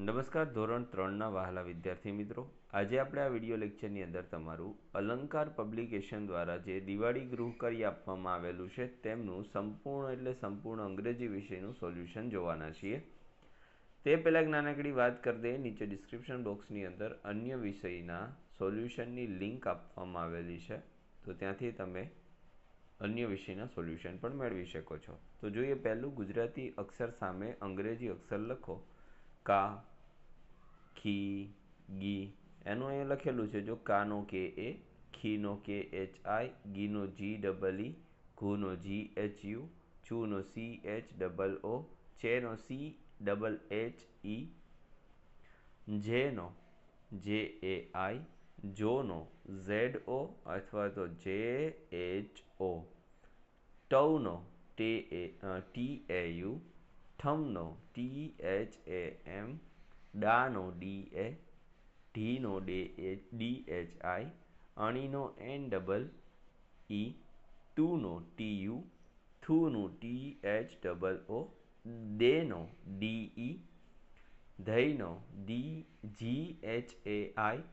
નમસ્કાર, ધોરણ ત્રણના વહાલા વિદ્યાર્થી મિત્રો. આજે આપણે આ વીડિયો લેક્ચરની અંદર તમારું અલંકાર પબ્લિકેશન દ્વારા જે દિવાળી ગૃહ કરી આપવામાં આવેલું છે, તેમનું સંપૂર્ણ એટલે સંપૂર્ણ અંગ્રેજી વિષયનું સોલ્યુશન જોવાના છીએ. તે પહેલાં નાનકડી વાત કરી દઈએ. નીચે ડિસ્ક્રિપ્શન બોક્સની અંદર અન્ય વિષયના સોલ્યુશનની લિંક આપવામાં આવેલી છે. તો ત્યાંથી તમે અન્ય વિષયના સોલ્યુશન પણ મેળવી શકો છો. તો જોઈએ, પહેલું ગુજરાતી અક્ષર સામે અંગ્રેજી અક્ષર લખો. કા, ખી, ગી, એનું અહીંયા લખેલું છે જો કાનો કે એ, ખીનો કે એચ આઈ, ગીનો જી ડબલ ઈ, ઘુનો જી એચ યુ, ચૂનો સી એચ ડબલ ઓ, ચેનો સી ડબલ એચ ઈ, જેનો, જે એ આઈ, જોનો ઝેડ ઓ અથવા તો જે એચ ઓ ટવનો ટે એ ટી એ યુ ઠમનો ટી એચ એ એમ ડાનો ડી એ ઢીનો day A D H I અણીનો એન ડબલ ઈ ટુનો ટી યુ થુનું ટી એચ ડબલ ઓ દેનો D E ધૈનો D G H A I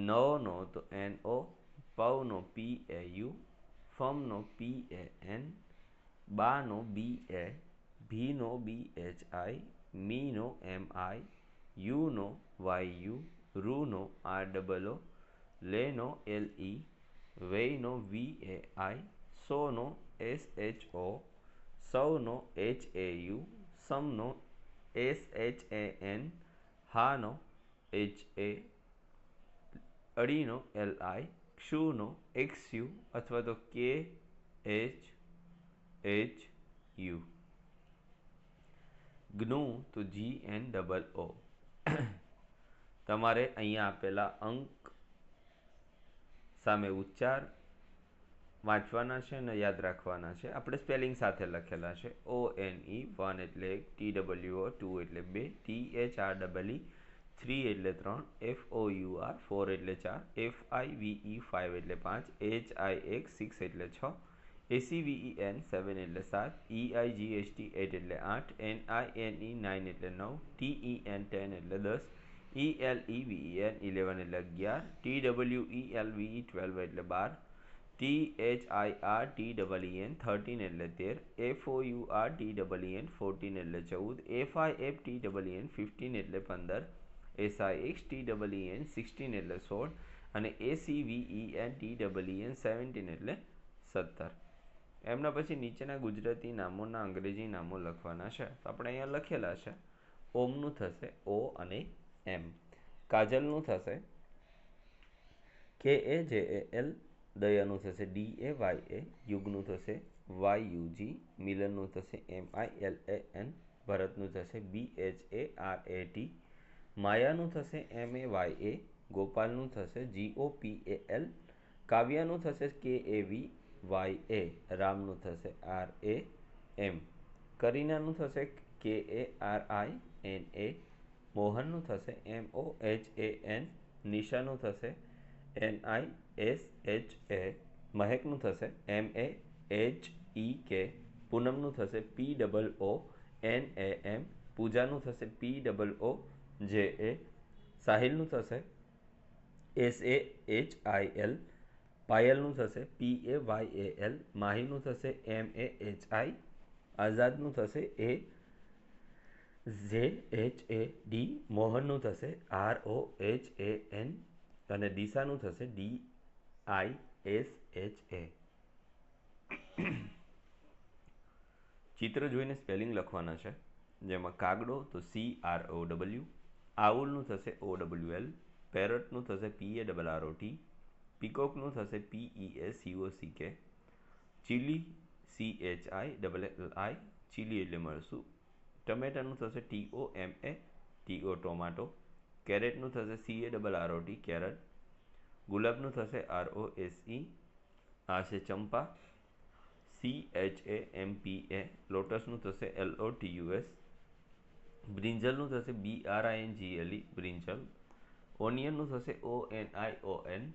નવનો તો N ઓ પવનો પી એ you ફમનો P A N Bano B A ભીનો B H I મીનો M I યુનો Y U રૂનો R double O લેનો L E વેનો V A I સોનો એસ એચ ઓ સૌનો એચ એ યુ સમનો એસ એચ એ એન હાનો એચ એ અડીનો એલ આઈ ક્ષુનો એક્સ યુ અથવા તો કે એચ એચ યુ ગ્નુ તો જી એન ડબલ ઓ. તમારે અહીંયા આપેલા અંક સામે ઉચ્ચાર વાંચવાના છે અને યાદ રાખવાના છે. આપણે સ્પેલિંગ સાથે લખેલા છે. ઓ એન ઈ વન એટલે એક, ટી ડબલ્યુ ઓ, ટુ એટલે બે, T H R double E, three એટલે ત્રણ, F O U R, four એટલે ચાર, F I V E five એટલે પાંચ, એચ આઈ એક, સિક્સ એટલે છ એસીવીઈ એન સેવન એટલે સાત ઈઆઈ જીએસટી એટ એટલે આઠ N I N E nine એટલે નવ ટીઈએન ટેન એટલે દસ E L E V E N eleven એટલે અગિયાર T W E L V E twelve એટલે બાર T H I R T double N thirteen એટલે તેર F O U R T double N fourteen એટલે ચૌદ F I F T double N fifteen એટલે પંદર S I X T double N sixteen એટલે સોળ, અને S E V E N T double N seventeen એટલે સત્તર. એમના પછી નીચેના ગુજરાતી નામોના અંગ્રેજી નામો લખવાના છે. તો આપણે અહીંયા લખેલા છે. ઓમનું થશે ઓ અને એમ. કાજલનું થશે કે એ જે એ એલ દયાનું થશે, ડી એ વાય એ યુગનું થશે, વાય યુ જી મિલનનું થશે, એમ આઈ એલ એ એન ભરતનું થશે, B H A R A T માયાનું થશે, એમ એ વાય એ ગોપાલનું થશે, જી ઓ પી એ એલ કાવ્યાનું થશે, કે એ વી વાય એ રામનું થશે આર એ એમ. કરીનાનું થશે કે એ આર આઈ એન એ. મોહનનું થશે એમ ઓ એચ એ એન. નિશાનું થશે N I S H A. મહેકનું થશે એમ એ એચ ઈ કે. પૂનમનું થશે પી ડબલ ઓ એન એ એમ. પૂજાનું થશે પી ડબલ ઓ જે એ. સાહિલનું થશે S A H I L. પાયલનું થશે પી એ વાય એ એલ માહીનું થશે એમ એ એચ આઈ આઝાદનું થશે એ ઝે એચ એ ડી મોહનનું થશે R O H A N અને દિશાનું થશે D I S H A ચિત્ર જોઈને સ્પેલિંગ લખવાના છે, જેમાં કાગડો તો સી આર ઓ ડબલ્યુ આઉલનું થશે ઓ ડબલ્યુ એલ પેરટનું થશે P A double R O T પીકોકનું થશે P E S C O C K. Chilli C H I double L I chilli એટલે મળશું. ટમેટાનું થશે ટી ઓ એમ એ, ટી ઓ ટોમાટો. કેરેટનું થશે C A double R O T, carrot. ગુલાબનું થશે R O S ઈ આ છે ચંપા. C H A M P A, લોટસનું થશે L O T U S. બ્રિન્જલનું થશે B R I N J L E brinjal ઓનિયનનું થશે O N I O N.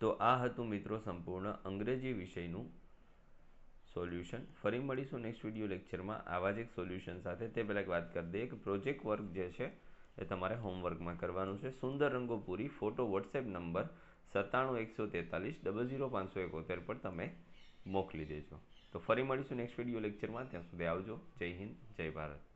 તો આ હતું મિત્રો સંપૂર્ણ અંગ્રેજી વિષયનું સોલ્યુશન. ફરી મળીશું નેક્સ્ટ વીડિયો લેક્ચરમાં આવા જ એક સોલ્યુશન સાથે. તે પહેલાં એક વાત કરી દઈએ કે પ્રોજેક્ટ વર્ક જે છે, એ તમારે હોમવર્કમાં કરવાનું છે. સુંદર રંગો પૂરી. ફોટો વોટ્સએપ નંબર સત્તાણું, એકસો તેતાલીસ ડબલ ઝીરો પાંચસો એકોતેર પર તમે મોકલી દેજો. તો ફરી મળીશું નેક્સ્ટ વીડિયો લેક્ચરમાં ત્યાં સુધી આવજો. જય હિન્દ, જય ભારત.